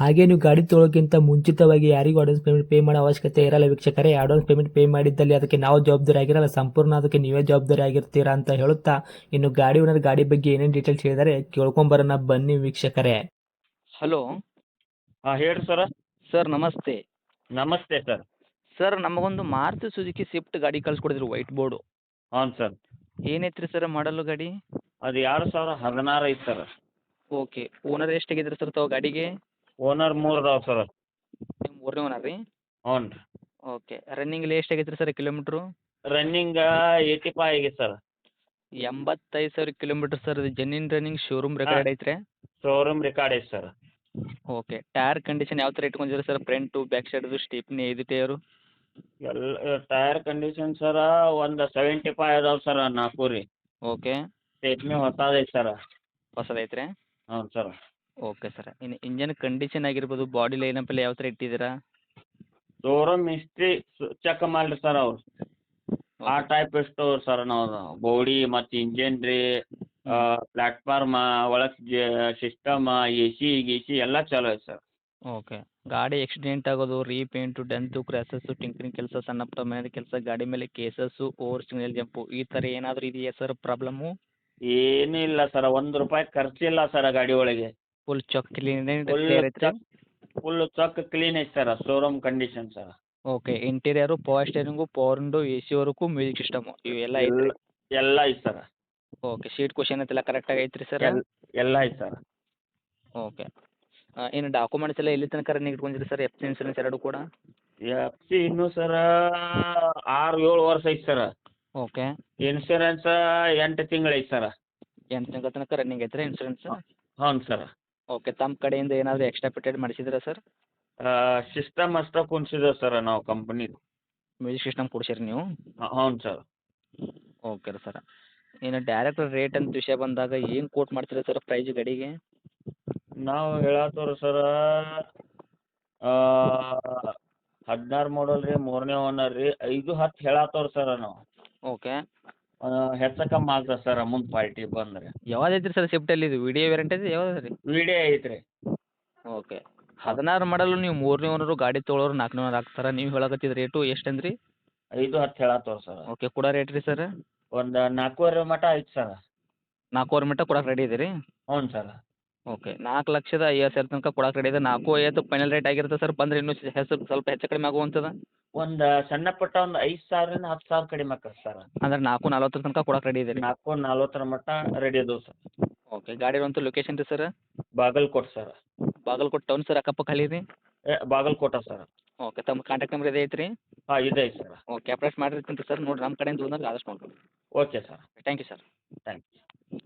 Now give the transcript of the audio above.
ಹಾಗೆ ನೀವು ಗಾಡಿ ತೊಳೋಕ್ಕಿಂತ ಮುಂಚಿತವಾಗಿ ಯಾರಿಗೂ ಅಡ್ವಾನ್ಸ್ ಪೇಮೆಂಟ್ ಪೇ ಮಾಡೋ ಅವಶ್ಯಕತೆ ಇರಲ್ಲ ವೀಕ್ಷಕರೇ. ಅಡ್ವಾನ್ಸ್ ಪೇಮೆಂಟ್ ಪೇ ಮಾಡಿದ್ದಲ್ಲಿ ಅದಕ್ಕೆ ನಾವು ಜವಾಬ್ದಾರಿ ಆಗಿರಲ್ಲ. ಸಂಪೂರ್ಣ ಅದಕ್ಕೆ ನೀವೇ ಜವಾಬ್ದಾರಿ ಆಗಿರ್ತೀರಾ ಅಂತ ಹೇಳುತ್ತಾ ಇನ್ನು ಗಾಡಿ ಓನರ್ ಗಾಡಿ ಬಗ್ಗೆ ಏನೇನು ಡೀಟೇಲ್ಸ್ ಹೇಳಿದರೆ ಕೇಳ್ಕೊಂಬರೋಣ ಬನ್ನಿ ವೀಕ್ಷಕರೇ. ಹಲೋ ಹಾಂ ಹೇಳ್ರಿ ಸರ ಸರ್ ನಮಸ್ತೆ. ನಮಸ್ತೆ ಸರ್ ಸರ್ ನಮಗೊಂದು ಮಾರುತಿ ಸುಜುಕಿ ಸ್ವಿಫ್ಟ್ ಗಾಡಿ ಕಳ್ಸಿಕೊಡಿದ್ರು ವೈಟ್ ಬೋರ್ಡು ಹಾಂ ಸರ್ ಏನೈತ್ರಿ ಸರ್ ಮಾಡಲು ಗಾಡಿ? ಅದು ಎರಡು ಸಾವಿರ ಹದಿನಾರು ಐತೆ ಸರ್ ಓಕೆ ಓನರ್ ಎಷ್ಟಾಗಿದ್ರಿ ಸರ್ ತಾವು ಗಾಡಿಗೆ? ಓನರ್ ಮೂರು ಅದಾವೆ ಸರ್ ನೀವು ಮೂರನೇ ಓನರ್ ರೀ? ಹ್ಞೂ ರೀ. ಓಕೆ ರನ್ನಿಂಗ್ ಎಷ್ಟು ಆಗೈತ್ರಿ sir kilometre running eighty five ಆಗಿದೆ ಸರ್ ಎಂಬತ್ತೈದು ಸಾವಿರ ಕಿಲೋಮೀಟ್ರ್ ಸರ್ ಇದು ಜೆನ್ಯೂನ್ ರನ್ನಿಂಗ್ ಶೋರೂಮ್ ರೆಕಾರ್ಡ್ ಐತ್ರಿ? ಶೋರೂಮ್ ರೆಕಾರ್ಡ್ ಐತೆ ಸರ್ ಓಕೆ ಟೈರ್ ಕಂಡೀಷನ್ ಯಾವ ಥರ ಇಟ್ಕೊಂಡಿರಿ ಸರ್ ಫ್ರಂಟು ಬ್ಯಾಕ್ ಸೈಡ್ದು ಸ್ಟೀಪ್ನಿ ಇದು ಟೈರು ಎಲ್ಲ ಟೈರ್ ಕಂಡೀಷನ್ ಸರ್ ಒಂದು ಸೆವೆಂಟಿ ಫೈವ್ ಅದಾವೆ ಸರ್ ನಾಲ್ಕು ರೀ ಓಕೆ ಸ್ಟೇಪ್ನಿ ಹೊಸದೈತೆ ಸರ್ ಹೊಸದೈತ್ರಿ ಹ್ಞೂ ಸರ್ ಓಕೆ ಸರ್. ಇನ್ನು ಇಂಜನ್ ಕಂಡೀಷನ್ ಆಗಿರ್ಬೋದು ಬಾಡಿ ಲೈನಪ್ ಎಲ್ಲ ಯಾವ ಥರ ಇಟ್ಟಿದ್ದೀರಾ? ಶೋರೂಮ್ ಹಿಸ್ಟ್ರಿ ಚೆಕ್ ಮಾಡಿರಿ ಸರ್ ಅವ್ರು. ಆ ಟೈಪ್ ಎಷ್ಟು ಸರ್ ನಾವು ಬೋಡಿ ಮತ್ತು ಇಂಜಿನ್ ರೀ ಪ್ಲಾಟ್ಫಾರ್ಮ ಒಳಗೆ ಸಿಸ್ಟಮ್ ಎ ಸಿ ಗಿಸಿ ಎಲ್ಲ ಚಲೋ ಐತೆ ಸರ್. ಓಕೆ. ಗಾಡಿ ಆಕ್ಸಿಡೆಂಟ್ ಆಗೋದು ರೀಪೇಂಟು ಡೆಂತು ಕ್ರ್ಯಾಸಸ್ಸು ಟಿಂಕರಿಂಗ್ ಕೆಲಸ ಸಣ್ಣ ಪುಟ್ಟ ಮನೆ ಕೆಲಸ ಗಾಡಿ ಮೇಲೆ ಕೇಸಸ್ಸು ಓವರ್ ಸಿಗ್ನಲ್ ಜಂಪು ಈ ಥರ ಏನಾದರೂ ಇದೆಯಾ ಸರ್ ಪ್ರಾಬ್ಲಮ್ಮು ಏನಿಲ್ಲ ಇಲ್ಲ ಸರ್ ಒಂದು ರೂಪಾಯಿ ಖರ್ಚಿಲ್ಲ ಸರ್ ಗಾಡಿ ಒಳಗೆ. Full check clean full check full check clean ಐತೆ sir showroom condition sir okay interior power steering power window A ಸಿವರೆಗೂ music system ಇವೆಲ್ಲ ಐತ್ರಿ? ಎಲ್ಲ ಐತೆ ಸರ್ ಓಕೆ ಸೀಟ್ ಕ್ವಶನ್ ಐತೆಲ್ಲ ಕರೆಕ್ಟಾಗಿ ಐತ್ರಿ ಸರ್ ಎಲ್ಲ ಐತೆ ಸರ್ ಓಕೆ ಏನು ಡಾಕ್ಯುಮೆಂಟ್ಸ್ ಎಲ್ಲ ಎಲ್ಲಿ ತನಕ ರನ್ನಿಂಗ್ ಇಟ್ಕೊಂಡಿರಿ ಸರ್ ಎಫ್ ಸಿ ಇನ್ಸೂರೆನ್ಸ್ ಎರಡು ಕೂಡ? ಎಫ್ ಸಿ ಇನ್ನೂ ಸರ ಆರು ಏಳು ವರ್ಷ ಐತೆ ಸರ್ ಓಕೆ ಇನ್ಸೂರೆನ್ಸ್ ಎಂಟು ತಿಂಗಳು ಐತೆ ಸರ್ ಎಂಟು ತಿಂಗಳ ತನಕ ರನ್ನಿಂಗ್ ಐತ್ರಿ ಇನ್ಸೂರೆನ್ಸ್ ಹ್ಞೂ ಸರ್ ಓಕೆ ತಮ್ಮ ಕಡೆಯಿಂದ ಏನಾದರೂ ಎಕ್ಸ್ಟ್ರಾ ಪೇಟೆಡ್ ಮಾಡಿಸಿದ್ರ ಸರ್ ಸಿಸ್ಟಮ್ ಅಷ್ಟ ಕುಣ್ಸಿದ್ದೇವೆ ಸರ್ ನಾವು ಕಂಪ್ನಿದು ಮ್ಯೂಸಿಕ್ ಸಿಸ್ಟಮ್ ಕೊಡ್ಸಿರಿ ನೀವು? ಹೌದು ಸರ್ ಓಕೆ ರೀ ಸರ್ ಇನ್ನು ಡೈರೆಕ್ಟ್ ರೇಟ್ ಅಂತ ವಿಷಯ ಬಂದಾಗ ಏನು ಕೋಟ್ ಮಾಡ್ತೀರಾ ಸರ್ ಪ್ರೈಸ್ ಗಡಿಗೆ? ನಾವು ಹೇಳತ್ತವ್ರಿ ಸರ ಹದಿನಾರು ಮಾಡಲ್ ರೀ ಮೂರನೇ ಓನರ್ ರೀ ಐದು ಹತ್ತು ಹೇಳತ್ತವ್ರಿ ಸರ ನಾವು. ಓಕೆ ಹೆಚ್ಚು ಕಮ್ಮಿ ಆಗ್ತದೆ ಸರ್ ಮುಂದೆ ಪಾರ್ಟಿ ಬಂದರೆ. ಯಾವ್ದು ಐತ್ರಿ ಸರ್ ಸ್ವಿಫ್ಟಲ್ಲಿ ಇದು? ವಿಡಿಯೋ ವೇರಿಯಂಟ್ ಐತಿ ಯಾವ್ದು ರೀ ವಿಡಿಯೋ ಐತ್ರಿ. ಓಕೆ ಹದಿನಾರು ಮಾಡಲು ನೀವು ಮೂರನೇ ಓನರು ಗಾಡಿ ತೊಗೊಳೋರು ನಾಲ್ಕನೇ ಓನರ್ ಹಾಕ್ತಾರ. ನೀವು ಹೇಳಕತ್ತಿದ ರೇಟು ಎಷ್ಟು ಅಂದ್ರಿ? ಐದು ಹತ್ತು ಹೇಳತ್ತವ್ರಿ ಸರ್. ಓಕೆ ಕೊಡೋ ರೇಟ್ ರೀ ಸರ್. ಒಂದು ನಾಲ್ಕೂವರೆ ಮಟ ಐತೆ ಸರ್. ನಾಲ್ಕೂವರೆ ಮಟ ಕೊಡಕ್ಕೆ ರೆಡಿ ಇದೆ ರೀ ಹ್ಞೂ ಸರ್. ಓಕೆ ನಾಲ್ಕು ಲಕ್ಷದ ಐವತ್ತು ಸಾವಿರ ತನಕ ಕೊಡಕ್ಕೆ ರೆಡಿ ಇದೆ. ನಾಲ್ಕು ಐವತ್ತು ಫೈನಲ್ ರೇಟ್ ಆಗಿರುತ್ತೆ ಸರ್. ಬಂದರೆ ಇನ್ನೂ ಹೆಸರು ಸ್ವಲ್ಪ ಹೆಚ್ಚು ಕಡಿಮೆ ಆಗುವಂಥದ್ದು ಒಂದು ಸಣ್ಣ ಪುಟ್ಟ ಒಂದು ಐದು ಸಾವಿರದಿಂದ ಹತ್ತು ಸಾವಿರ ಕಡಿಮೆ ಆಕತ್ತೆ ಸರ್ ಅಂದ್ರೆ ನಾಲ್ಕು ನಲ್ವತ್ತರ ತನಕ ಕೊಡಕ್ಕೆ ರೆಡಿ ಇದೆ ನಾಲ್ಕು ನಲ್ವತ್ತರ ಮಟ್ಟ ರೆಡಿ ಅದಾವೆ ಸರ್ ಓಕೆ ಗಾಡಿ ಇರುವಂಥ ಲೊಕೇಶನ್ ರೀ sir Bagalkot sir Bagalkot town sir ಅಕ್ಕಪಕ್ಕ ಅಲ್ಲಿ ರೀ ಬಾಗಲಕೋಟೆ ಸರ್ ಓಕೆ ತಮ್ಮ ಕಾಂಟ್ಯಾಕ್ಟ್ ನಂಬರ್ ಇದೆ ಐತ್ರಿ? ಹಾಂ ಇದೆ ಐತೆ ಸರ್ ಓಕೆ ಅಪ್ಡೇಟ್ ಮಾಡಿರ್ತೀನಿ ಸರ್ ನೋಡಿ ನಮ್ಮ ಕಡೆಯಿಂದ ಬಂದಾಗ ಆದಷ್ಟು ನೋಡ್ಕೊಳ್ಳಿ okay sir thank you sir thank you